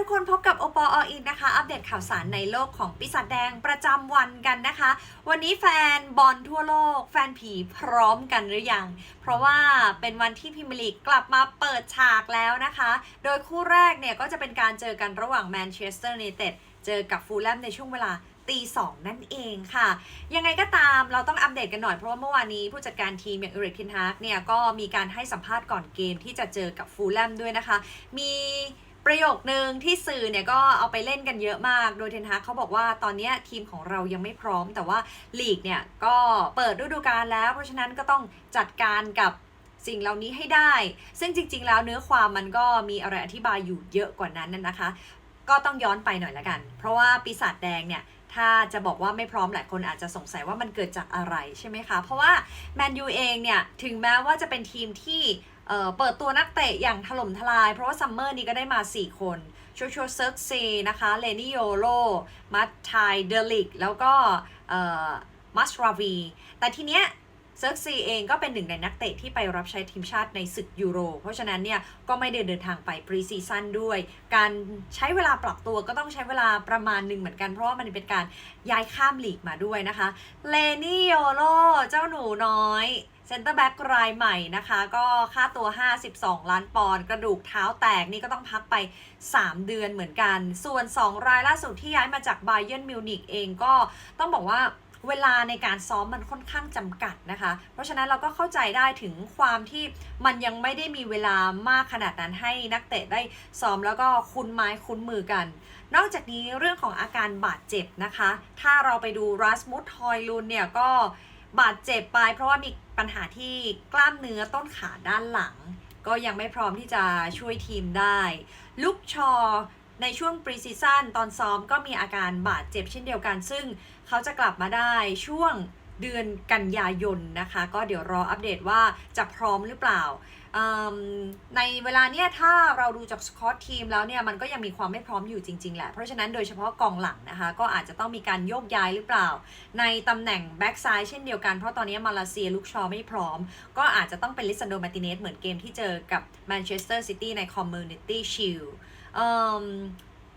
ทุกคนพบกับโอปอออินนะคะ อัปเดตข่าวสารในโลกของปีศาจแดงประจำวันกันนะคะ วันนี้แฟนบอลทั่วโลก แฟนผีพร้อมกันหรือยัง เพราะว่าเป็นวันที่พิมลีกกลับมาเปิดฉากแล้วนะคะ โดยคู่แรกเนี่ยก็จะเป็นการเจอกันระหว่างแมนเชสเตอร์ยูไนเต็ดเจอกับฟูลแลมในช่วงเวลาตีสองนั่นเองค่ะ ยังไงก็ตามเราต้องอัปเดตกันหน่อยเพราะว่าเมื่อวานนี้ผู้จัดการทีมอย่างเอริกทินฮาร์กเนี่ยก็มีการให้สัมภาษณ์ก่อนเกมที่จะเจอกับฟูลแลมด้วยนะคะ มี ประโยคนึงที่สื่อเนี่ยก็เอาไปเล่นกันเยอะมาก โดยเทนฮากเขาบอกว่าตอนนี้ทีมของเรายังไม่พร้อม แต่ว่าลีกเนี่ยก็เปิดฤดูกาลแล้ว เพราะฉะนั้นก็ต้องจัดการกับสิ่งเหล่านี้ให้ได้ ซึ่งจริง ๆ แล้วเนื้อความมันก็มีอะไรอธิบายอยู่เยอะกว่านั้นน่ะนะคะ ก็ต้องย้อนไปหน่อยละกัน เพราะว่าปีศาจแดงเนี่ยถ้าจะบอกว่าไม่พร้อมหลายคนอาจจะสงสัยว่ามันเกิดจากอะไรใช่ไหมคะ เพราะว่าแมนยูเองเนี่ยถึงแม้ว่าจะเป็นทีมที่ เเปิดตัวนักเตะอย่างถล่มทลาย เพราะว่าซัมเมอร์นี้ก็ได้มา 4 คนโชโชเซิร์กซีนะคะเลนิโยโลมัตไทเดลิก แล้วก็มัสราวี แต่ทีเนี้ย เซิร์กซีเองก็เป็นหนึ่งในนักเตะที่ไปรับใช้ทีมชาติในศึกยูโร เพราะฉะนั้นเนี่ยก็ไม่ได้เดินทางไปปรีซีซั่นด้วย การใช้เวลาปรับตัวก็ต้องใช้เวลาประมาณหนึ่งเหมือนกัน เพราะว่ามันเป็นการย้ายข้ามลีกมาด้วยนะคะเลนี่โยโลเจ้าหนูน้อยเซนเตอร์แบ็กรายใหม่นะคะ ก็ค่าตัว 52 ล้านปอนด์กระดูกเท้าแตกนี่ก็ต้องพักไป 3 เดือนเหมือนกัน ส่วน 2 รายล่าสุดที่ย้ายมาจากไบเ e นมิวนิกเองก็ต้องบอกว่า เวลาในการซ้อมมันค่อนข้างจำกัดนะคะ เพราะฉะนั้นเราก็เข้าใจได้ถึงความที่มันยังไม่ได้มีเวลามากขนาดนั้นให้นักเตะได้ซ้อมแล้วก็คุ้นไม้คุ้นมือกัน นอกจากนี้เรื่องของอาการบาดเจ็บนะคะ ถ้าเราไปดูรัสมุดทอยลุนเนี่ยก็บาดเจ็บไป เพราะว่ามีปัญหาที่กล้ามเนื้อต้นขาด้านหลัง ก็ยังไม่พร้อมที่จะช่วยทีมได้ ลุกชอ ในช่วงปรีซีซั่นตอนซ้อมก็มีอาการบาดเจ็บเช่นเดียวกัน ซึ่งเขาจะกลับมาได้ช่วงเดือนกันยายนนะคะ ก็เดี๋ยวรออัปเดตว่าจะพร้อมหรือเปล่าอืมในเวลาเนี้ยถ้าเราดูจากสกอตทีมแล้วเนี่ย มันก็ยังมีความไม่พร้อมอยู่จริง ๆ แหละ เพราะฉะนั้นโดยเฉพาะกองหลังนะคะ ก็อาจจะต้องมีการโยกย้ายหรือเปล่า ในตำแหน่งแบ็กซ้ายเช่นเดียวกัน เพราะตอนนี้มาเลเซียลุกชอไม่พร้อม ก็อาจจะต้องเป็นลิซันโดมาติเนสเหมือนเกมที่เจอกับแมนเชสเตอร์ซิตี้ในคอมมูนิตี้ชิล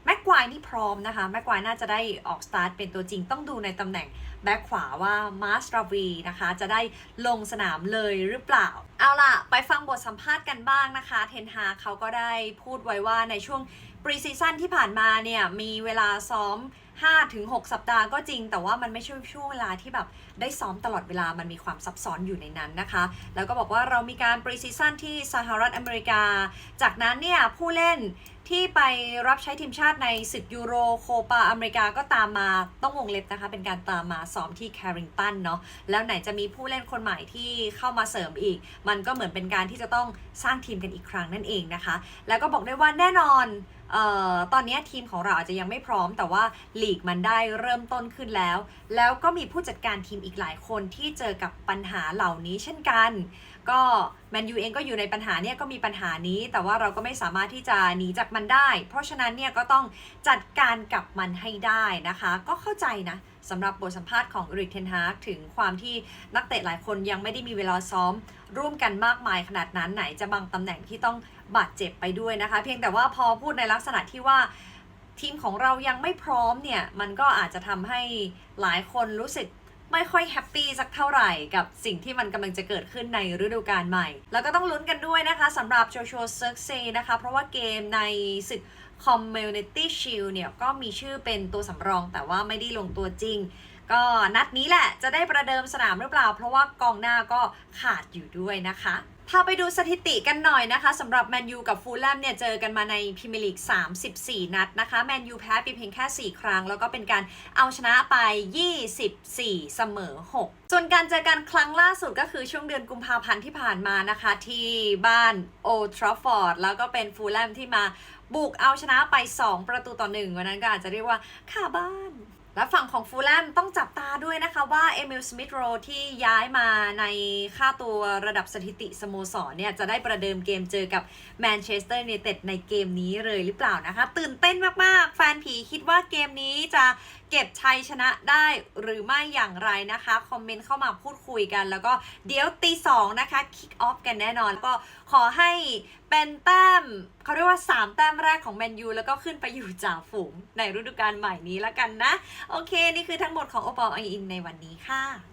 แม็กควายนี่พร้อมนะคะ แม็กควายน่าจะได้ออกสตาร์ทเป็นตัวจริงต้องดูในตำแหน่งแบ็คขวาว่ามาสราวีนะคะ จะได้ลงสนามเลยหรือเปล่า เอาล่ะ ไปฟังบทสัมภาษณ์กันบ้างนะคะ เทนฮาเขาก็ได้พูดไว้ว่าในช่วงปรีซีซั่นที่ผ่านมาเนี่ย มีเวลาซ้อม 5-6 สัปดาห์ก็จริง แต่ว่ามันไม่ใช่ช่วงเวลาที่แบบได้ซ้อมตลอดเวลามันมีความซับซ้อนอยู่ในนั้นนะคะ แล้วก็บอกว่าเรามีการปรีซีซั่นที่สหรัฐอเมริกา จากนั้นเนี่ยผู้เล่นที่ไปรับใช้ทีมชาติในศึกยูโรโคปาอเมริกาก็ตามมาต้องวงเล็บนะคะ เป็นการตามมาซ้อมที่แคริงตันเนาะแล้วไหนจะมีผู้เล่นคนใหม่ที่เข้ามาเสริมอีกมันก็เหมือนเป็นการที่จะต้องสร้างทีมกันอีกครั้งนั่นเองนะคะ แล้วก็บอกได้ว่าแน่นอน เอ่อตอนนี้ทีมของเราอาจจะยังไม่พร้อมแต่ว่าลีกมันได้เริ่มต้นขึ้นแล้ว แล้วก็มีผู้จัดการทีมอีกหลายคนที่เจอกับปัญหาเหล่านี้เช่นกัน ก็แมนยูเองก็อยู่ในปัญหาเนี่ยก็มีปัญหานี้ แต่ว่าเราก็ไม่สามารถที่จะหนีจากมันได้ เพราะฉะนั้นเนี่ยก็ต้องจัดการกับมันให้ได้นะคะ ก็เข้าใจนะสำหรับบทสัมภาษณ์ของอริกเทนฮากถึงความที่นักเตะหลายคนยังไม่ได้มีเวลาซ้อม ร่วมกันมากมายขนาดนั้นไหนจะบางตำแหน่งที่ต้องบาดเจ็บไปด้วยนะคะ เพียงแต่ว่าพอพูดในลักษณะที่ว่าทีมของเรายังไม่พร้อมเนี่ย มันก็อาจจะทำให้หลายคนรู้สึกไม่ค่อยแฮปปี้สักเท่าไหร่กับสิ่งที่มันกำลังจะเกิดขึ้นในฤดูกาลใหม่ แล้วก็ต้องลุ้นกันด้วยนะคะสำหรับโจโฉเซิร์กเซนะคะ เพราะว่าเกมในศึก Community Shield เนี่ย ก็มีชื่อเป็นตัวสำรองแต่ว่าไม่ได้ลงตัวจริง ก็นัดนี้แหละจะได้ประเดิมสนามหรือเปล่า เพราะว่ากองหน้าก็ขาดอยู่ด้วยนะคะ พาไปดูสถิติกันหน่อยนะคะสำหรับแมนยูกับฟูลแลมเนี่ยเจอกันมาในพรีเมียร์ลีก 34 นัดนะคะแมนยูแพ้ไปเพียงแค่ 4 ครั้ง แล้วก็เป็นการเอาชนะไป 24 เสมอ 6 ส่วนการเจอกันครั้งล่าสุดก็คือช่วงเดือนกุมภาพันธ์ที่ผ่านมานะคะที่บ้านโอทราฟอร์ดแล้วก็เป็นฟูลแลมที่มาบุกเอาชนะไป 2 ประตูต่อหนึ่งวันนั้นก็อาจจะเรียกว่าค่าบ้าน และฝั่งของฟูลแลมต้องจับตาด้วยนะคะว่าเอมิลสมิธโรที่ย้ายมาในค่าตัวระดับสถิติสโมสรเนี่ย จะได้ประเดิมเกมเจอกับแมนเชสเตอร์ n นเต็ดในเกมนี้เลยหรือเปล่านะคะ ตื่นเต้นมาก ๆ แฟนผีคิดว่าเกมนี้จะ เก็บชัยชนะได้หรือไม่อย่างไรนะคะ คอมเมนต์เข้ามาพูดคุยกัน แล้วก็เดี๋ยวตีสองนะคะคิกออฟกันแน่นอนแล้วก็ขอให้เป็นแต้มเขาเรียกว่า 3 แต้มแรกของแมนยูแล้วก็ขึ้นไปอยู่จ่าฝูงในฤดูกาลใหม่นี้แล้วกันนะ โอเค นี่คือทั้งหมดของโอปอลไออินในวันนี้ค่ะ